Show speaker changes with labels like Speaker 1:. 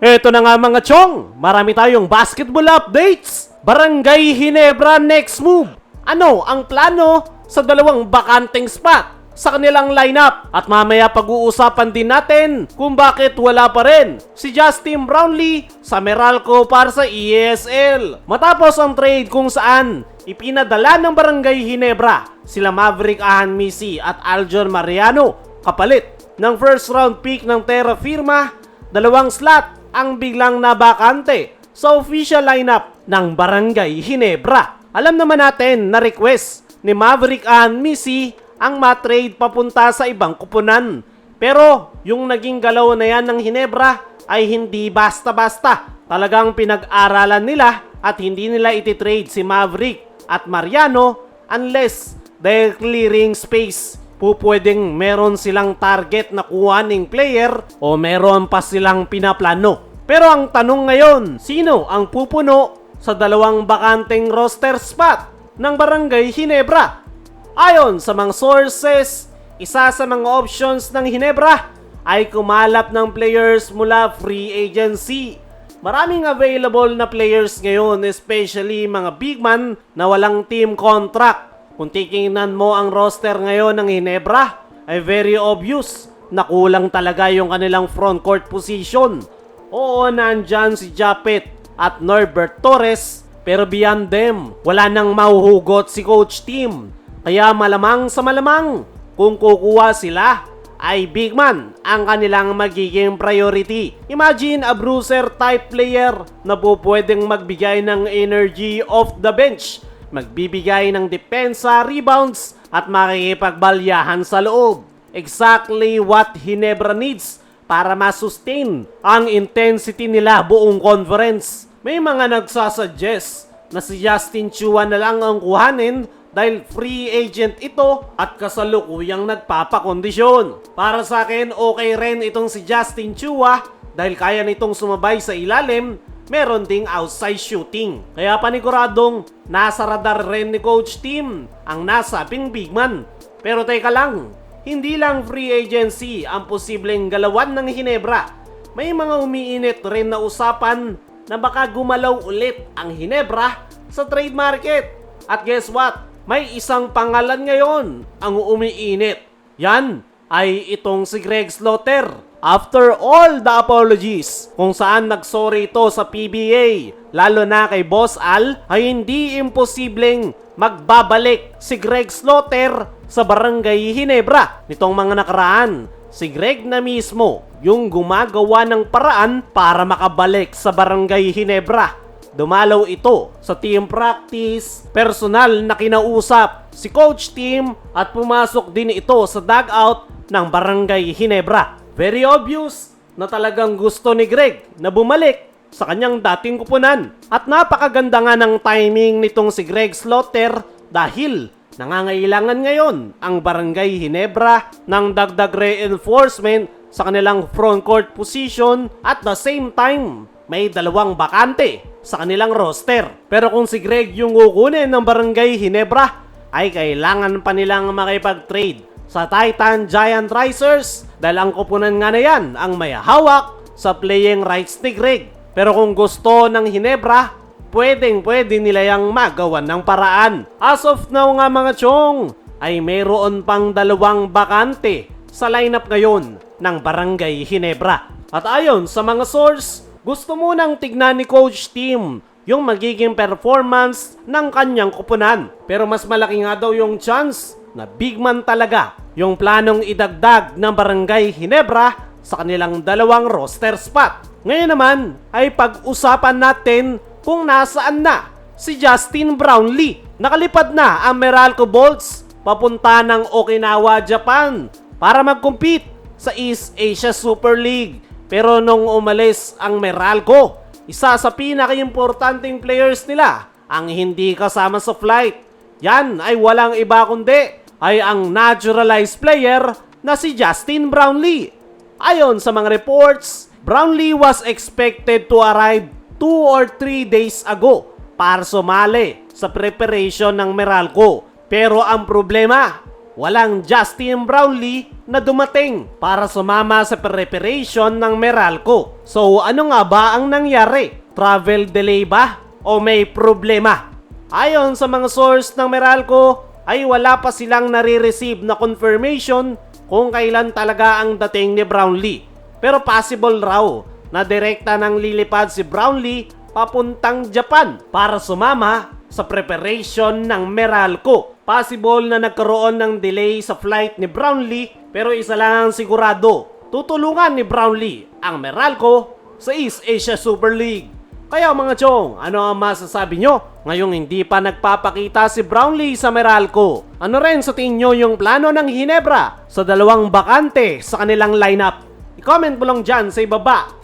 Speaker 1: Eto na nga mga chong, marami tayong basketball updates. Barangay Hinebra next move. Ano ang plano sa dalawang bakanteng spot sa kanilang lineup? At mamaya pag-uusapan din natin kung bakit wala pa rin si Justin Brownlee sa Meralco para sa ESL. Matapos ang trade kung saan ipinadala ng Barangay Hinebra sila Maverick Ahan Misi at Aljon Mariano kapalit ng first round pick ng Terra Firma dalawang slot ang biglang nabakante sa official lineup ng Barangay Hinebra. Alam naman natin na request ni Maverick and Missy ang matrade papunta sa ibang kupunan. Pero yung naging galaw na yan ng Hinebra ay hindi basta-basta. Talagang pinag-aralan nila at hindi nila ititrade si Maverick at Mariano unless dahil clearing space po pwedeng meron silang target na kuhaning player o meron pa silang pinaplano. Pero ang tanong ngayon, sino ang pupuno sa dalawang bakanteng roster spot ng Barangay Hinebra? Ayon sa mga sources, isa sa mga options ng Hinebra ay kumalap ng players mula free agency. Maraming available na players ngayon, especially mga big man na walang team contract. Kung titingnan mo ang roster ngayon ng Hinebra, ay very obvious na kulang talaga yung kanilang front court position. Oo, nandyan si Japet at Norbert Torres, pero beyond them, wala nang mahuhugot si coach team. Kaya malamang sa malamang, kung kukuha sila, ay big man ang kanilang magiging priority. Imagine a bruiser type player na po pwedeng magbigay ng energy off the bench magbibigay ng depensa, rebounds at makikipagbalyahan sa loob. Exactly what Hinebra needs para masustain ang intensity nila buong conference. May mga nagsasuggest na si Justin Chua na lang ang kuhanin dahil free agent ito at kasalukuyang nagpapakondisyon. Para sa akin, okay rin itong si Justin Chua dahil kaya nitong sumabay sa ilalim meron ding outside shooting. Kaya paniguradong nasa radar rin ni coach team ang nasabing big man. Pero teka lang, hindi lang free agency ang posibleng galawan ng Hinebra. May mga umiinit rin na usapan na baka gumalaw ulit ang Hinebra sa trade market. At guess what? May isang pangalan ngayon ang umiinit. Yan ay itong si Greg Slaughter. After all the apologies kung saan nagsorry ito sa PBA, lalo na kay Boss Al, ay hindi imposibleng magbabalik si Greg Slaughter sa Barangay Hinebra nitong mga nakaraan. Si Greg na mismo yung gumagawa ng paraan para makabalik sa Barangay Hinebra. Dumalaw ito sa team practice, personal na kinausap si coach team at pumasok din ito sa dugout ng Barangay Hinebra. Very obvious na talagang gusto ni Greg na bumalik sa kanyang dating kupunan. At napakaganda nga ng timing nitong si Greg Slaughter dahil nangangailangan ngayon ang Barangay Hinebra ng dagdag reinforcement sa kanilang front court position at the same time may dalawang bakante sa kanilang roster. Pero kung si Greg yung kukunin ng Barangay Hinebra ay kailangan pa nilang makipag-trade sa Titan Giant Risers dahil ang kupunan nga na yan ang may hawak sa playing rights ni Greg. Pero kung gusto ng Hinebra, pwedeng pwede nila yung magawan ng paraan. As of now nga mga chong, ay mayroon pang dalawang bakante sa lineup ngayon ng Barangay Hinebra. At ayon sa mga source, gusto munang tignan ni coach team yung magiging performance ng kanyang kupunan. Pero mas malaki nga daw yung chance na big man talaga yung planong idagdag ng Barangay Hinebra sa kanilang dalawang roster spot. Ngayon naman ay pag-usapan natin kung nasaan na si Justin Brownlee. Nakalipad na ang Meralco Bolts papunta ng Okinawa, Japan para mag-compete sa East Asia Super League. Pero nung umalis ang Meralco, isa sa pinaka-importanting players nila ang hindi kasama sa flight. Yan ay walang iba kundi ay ang naturalized player na si Justin Brownlee. Ayon sa mga reports, Brownlee was expected to arrive 2 or 3 days ago para sumali sa preparation ng Meralco. Pero ang problema, walang Justin Brownlee na dumating para sumama sa preparation ng Meralco. So ano nga ba ang nangyari? Travel delay ba? O may problema? Ayon sa mga source ng Meralco, ay wala pa silang nare-receive na confirmation kung kailan talaga ang dating ni Brownlee. Pero possible raw na direkta nang lilipad si Brownlee papuntang Japan para sumama sa preparation ng Meralco. Possible na nagkaroon ng delay sa flight ni Brownlee pero isa lang ang sigurado, tutulungan ni Brownlee ang Meralco sa East Asia Super League. Kaya mga chong, ano ang masasabi nyo? Ngayong hindi pa nagpapakita si Brownlee sa Meralco. Ano rin sa tingin nyo yung plano ng Hinebra sa dalawang bakante sa kanilang lineup? I-comment mo lang dyan sa ibaba